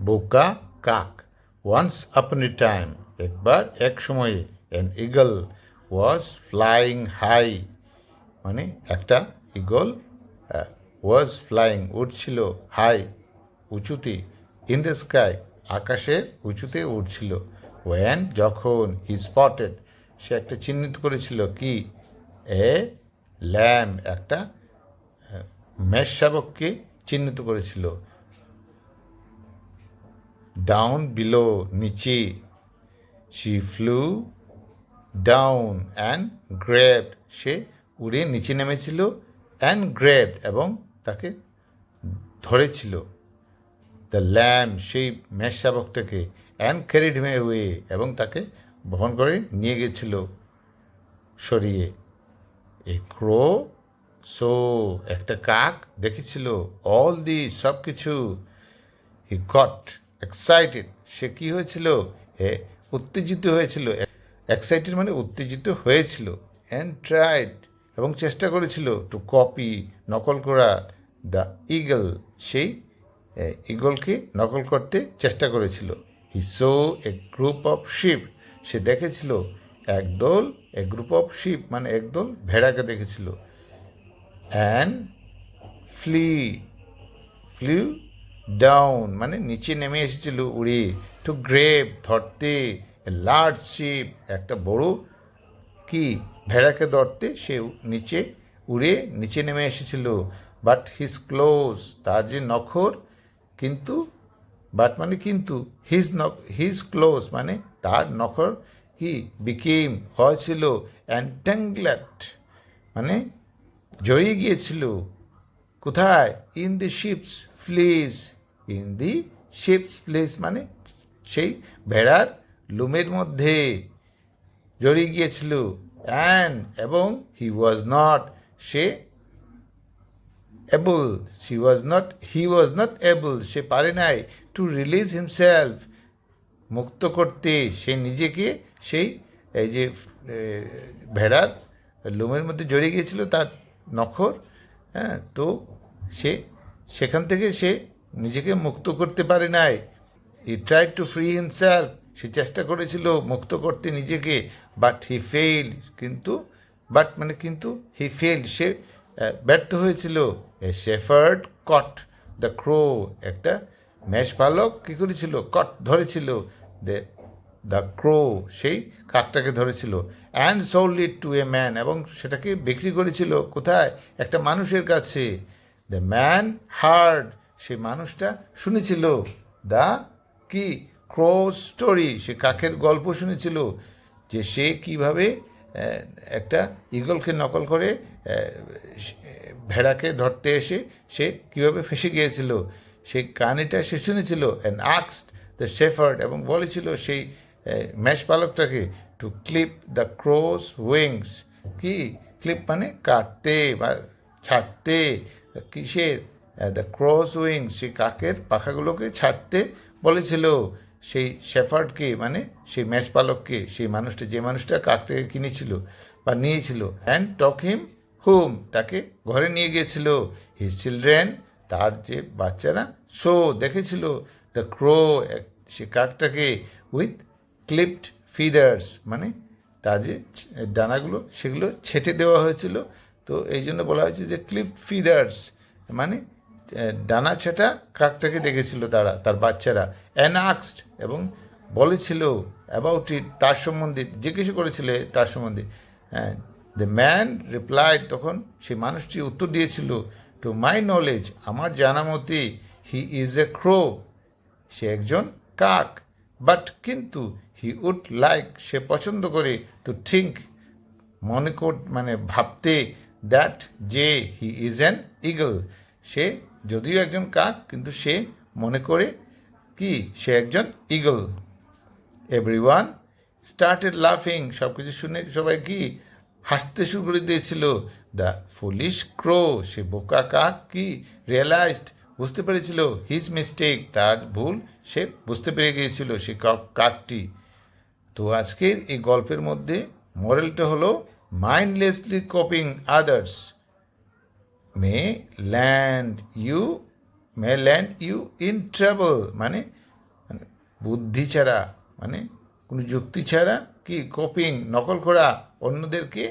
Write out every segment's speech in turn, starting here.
বোকা কাক। Once upon এ time একবার এক সময়ে an eagle was flying high মানে একটা ইগল ওয়াজ ফ্লাইং উঠছিল হাই উঁচুতে ইন দ্য স্কাই আকাশের উঁচুতে উঠছিল ওয়ান যখন হি স্পটেড সে একটা চিহ্নিত করেছিল কি? এ ল্যাম একটা মেষ শাবককে চিহ্নিত করেছিল। ডাউন বিলো নিচে she flew down and grade সে উড়ে নিচে নেমেছিল অ্যান্ড গ্রেড এবং তাকে ধরেছিল। দ্য ল্যাম সেই মেষ শাবকটাকে অ্যান্ড ক্যারিড মে ওয়ে এবং তাকে বহন করে নিয়ে গেছিল। সরিয়ে এ ক্রো সো একটা কাক দেখেছিল অল দি সব কিছু হি গট এক্সাইটেড সে কি হয়েছিল? এ উত্তেজিত হয়েছিল। এক্সাইটেড মানে উত্তেজিত হয়েছিল অ্যান্ড ট্রাইড এবং চেষ্টা করেছিল টু কপি নকল করা দ্য ইগল সেই ইগলকে নকল করতে চেষ্টা করেছিল। He saw a group of sheep সে দেখেছিল একদল এ গ্রুপ অফ শিপ মানে একদল ভেড়াকে দেখেছিল। অ্যান্ড ফ্লি ফ্লিউ ডাউন মানে নিচে নেমে এসেছিল উড়ে টু গ্রেপ ধরতে লার্জ শিপ একটা বড় কি, ভেড়াকে ধরতে, সে নিচে উড়ে, নিচে নেমে এসেছিল। বাট হিজ ক্লোজ তার যে নখর, কিন্তু বাট মানে কিন্তু হিজ নখ হিজ ক্লোজ মানে তার নখর কি বিকেম হয়েছিল অ্যান্ট্যাংলেট মানে জড়িয়ে গিয়েছিল। কোথায়? In the sheep's fleece in the sheep's place মানে সেই ভেড়ার লুমের মধ্যে। জড়িয়ে গিয়েছিল। অ্যান্ড এবং he was not say able she was not he was not able সে পারে নাই টু রিলিজ হিমসেলফ মুক্ত করতে। সে নিজেকে সেই, এই যে ভেড়ার লোমের মধ্যে জড়িয়ে গিয়েছিল, তার নখর হ্যাঁ তো সে সেখান থেকে সে নিজেকে মুক্ত করতে পারে নাই। He try to free himself সে চেষ্টা করেছিল মুক্ত করতে নিজেকে বাট হি ফেইল কিন্তু বাট মানে কিন্তু হি ফেইল সে ব্যর্থ হয়েছিল। এ শেফার্ড কট দ্য ক্রো একটা মেষ পালক কী করেছিল? কট ধরেছিল। দ্য দ্য ক্রো, সেই কাকটাকে ধরেছিল। And sold it to a man এবং সেটাকে বিক্রি করেছিল কোথায়? একটা মানুষের কাছে। দ্য ম্যান হার্ড, সেই মানুষটা শুনেছিল। দ্য কি? ক্রো স্টোরি, সে কাকের গল্প শুনেছিল, যে সে কীভাবে একটা ইগলকে নকল করে ভেড়াকে ধরতে এসে সে কীভাবে ফেসে গিয়েছিল। সেই কাহিনিটা সে শুনেছিল। অ্যান্ড আক্সড দ্য শেফার্ড এবং বলেছিল, সেই ম্যাশ পালকটাকে to clip the crow's wings কি? ক্লিপ মানে কাটতে বা ছাড়তে। কিসের দ্য ক্রস উইংস সেই কাকের পাখাগুলোকে ছাড়তে বলেছিল। সেই শেফার্ডকে মানে সেই ম্যাশ পালককে সেই মানুষটা, যে মানুষটা কাকটাকে কিনেছিল বা নিয়েছিল। অ্যান্ড টক হিম হুম তাকে ঘরে নিয়ে গিয়েছিল। হিজ চিলড্রেন তার যে বাচ্চারা শো দেখেছিল। দ্য ক্রো সে কাকটাকে উইথ ক্লিপড ফিদার্স মানে তার যে ডানাগুলো, সেগুলো ছেটে দেওয়া হয়েছিল। তো এই জন্য বলা হয়েছে যে ক্লিপ ফিদার্স মানে ডানা ছেটা কাকটাকে দেখেছিল তারা, তার বাচ্চারা। অ্যানাক্সড এবং বলেছিল অ্যাবাউট ইট তার সম্বন্ধে জিজ্ঞেস করেছিল তার সম্বন্ধে। হ্যাঁ দ্য ম্যান রিপ্লাইড তখন, সেই মানুষটি উত্তর দিয়েছিল টু মাই নলেজ আমার জানা মতে হি ইজ এ ক্রো সে একজন কাক। বাট কিন্তু হি উড লাইক সে পছন্দ করে টু থিঙ্ক মনে কর মানে ভাবতে দ্যাট যে হি ইজ অ্যান ইগল সে যদিও একজন কাক, কিন্তু সে মনে করে কি? সে একজন ইগল এভরিওয়ান স্টার্টেড লাফিং সব কিছু শুনে সবাই কি? হাসতে শুরু করে দিয়েছিল। দ্য ফুলিশ ক্রো সে বোকা কাক কি? রিয়েলাইজড বুঝতে পেরেছিল। হিজ মিস্টেক তার ভুল সে বুঝতে পেরে গিয়েছিল। সে কাকটি তো আজকের এই গল্পের মধ্যে মরেলটা হলো mindlessly copying others. May land you, may land you in trouble মানে বুদ্ধি ছাড়া মানে কোনো যুক্তি ছাড়া কি কপিং, নকল করা অন্যদেরকে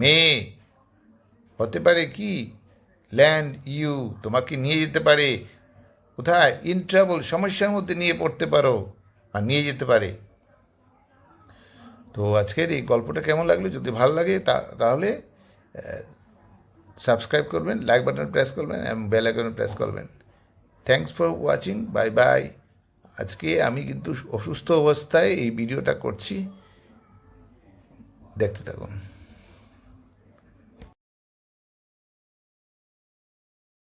মেয়ে হতে পারে কি? ল্যান্ড ইউ তোমাকে নিয়ে যেতে পারে। কোথায়? ইন ট্রাবল, সমস্যার মধ্যে নিয়ে পড়তে পারো আর নিয়ে যেতে পারে। তো আজকের এই গল্পটা কেমন লাগল? যদি ভালো লাগে তা, তাহলে সাবস্ক্রাইব করবেন লাইক বাটন প্রেস করবেন এবং বেল আইকন প্রেস করবেন। Thanks for watching bye bye আজকে আমি কিন্তু অসুস্থ অবস্থায় এই ভিডিওটা করছি। দেখতে থাকুন।